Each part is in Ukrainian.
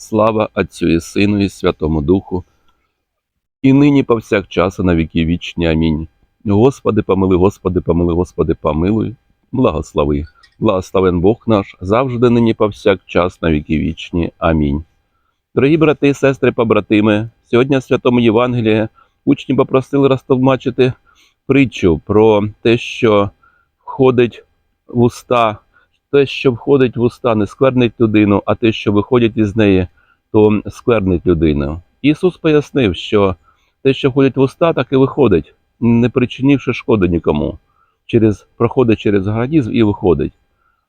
Слава Отцю і Сину і Святому Духу, і нині повсякчас і на віки вічні. Амінь. Господи, помили, Господи, помили, Господи, помилуй, благослови. Благословен Бог наш, завжди нині повсякчас на віки вічні. Амінь. Дорогі брати сестри, побратими, сьогодні в Святому Євангелії учні попросили розтовмачити притчу про те, що входить в уста те, що входить в уста, не сквернить людину, а те, що виходить із неї, то сквернить людину. Ісус пояснив, що те, що входить в уста, так і виходить, не причинивши шкоди нікому. Через, проходить через організм і виходить.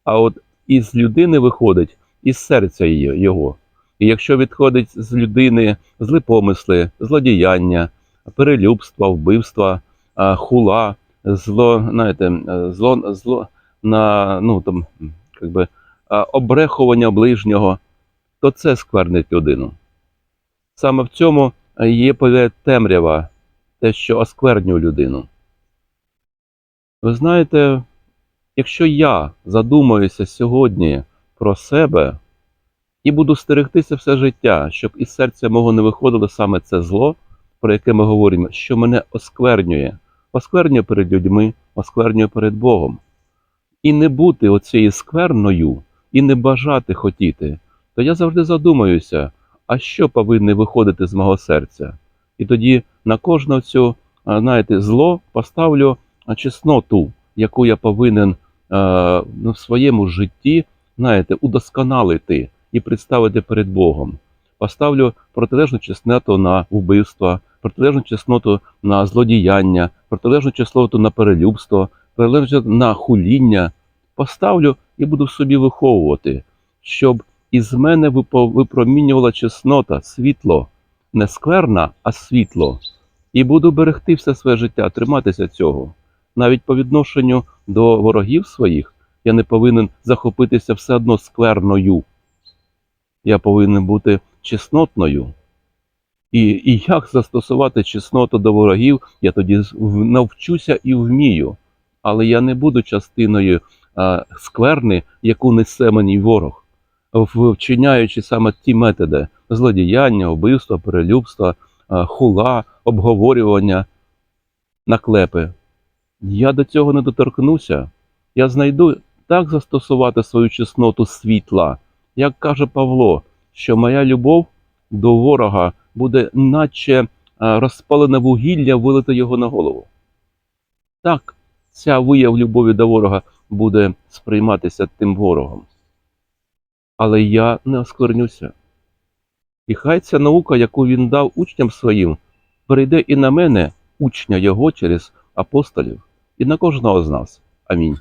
А от із людини виходить із серця її, його. І якщо відходить з людини зли помисли, злодіяння, перелюбства, вбивства, хула, зло, знаєте, е, зло, зло на ну там как би, обрехування ближнього, то це сквернить людину. Саме в цьому є темрява, те, що осквернює людину. Ви знаєте, якщо я задумаюся сьогодні про себе і буду стерегтися все життя, щоб із серця мого не виходило саме це зло, про яке ми говоримо, що мене осквернює, осквернює перед людьми, осквернює перед Богом і не бути оцією скверною, і не бажати хотіти, то я завжди задумаюся, а що повинне виходити з мого серця? І тоді на кожну цю, знаєте, зло поставлю чесноту, яку я повинен а, ну, в своєму житті, знаєте, удосконалити і представити перед Богом. Поставлю протилежну чесноту на вбивство, протилежну чесноту на злодіяння, протилежну чесноту на перелюбство, прилежить на хуління, поставлю і буду собі виховувати, щоб із мене випромінювала чеснота, світло, не скверна, а світло. І буду берегти все своє життя, триматися цього. Навіть по відношенню до ворогів своїх я не повинен захопитися все одно скверною. Я повинен бути чеснотною. І, і як застосувати чесноту до ворогів, я тоді навчуся і вмію але я не буду частиною скверни, яку несе мені ворог, вчиняючи саме ті методи злодіяння, вбивства, перелюбства, хула, обговорювання, наклепи. Я до цього не доторкнуся. Я знайду так застосувати свою чесноту світла, як каже Павло, що моя любов до ворога буде, наче розпалене вугілля, вилити його на голову. Так, ця вияв любові до ворога буде сприйматися тим ворогом. Але я не осквернюся. І хай ця наука, яку він дав учням своїм, перейде і на мене, учня його через апостолів, і на кожного з нас. Амінь.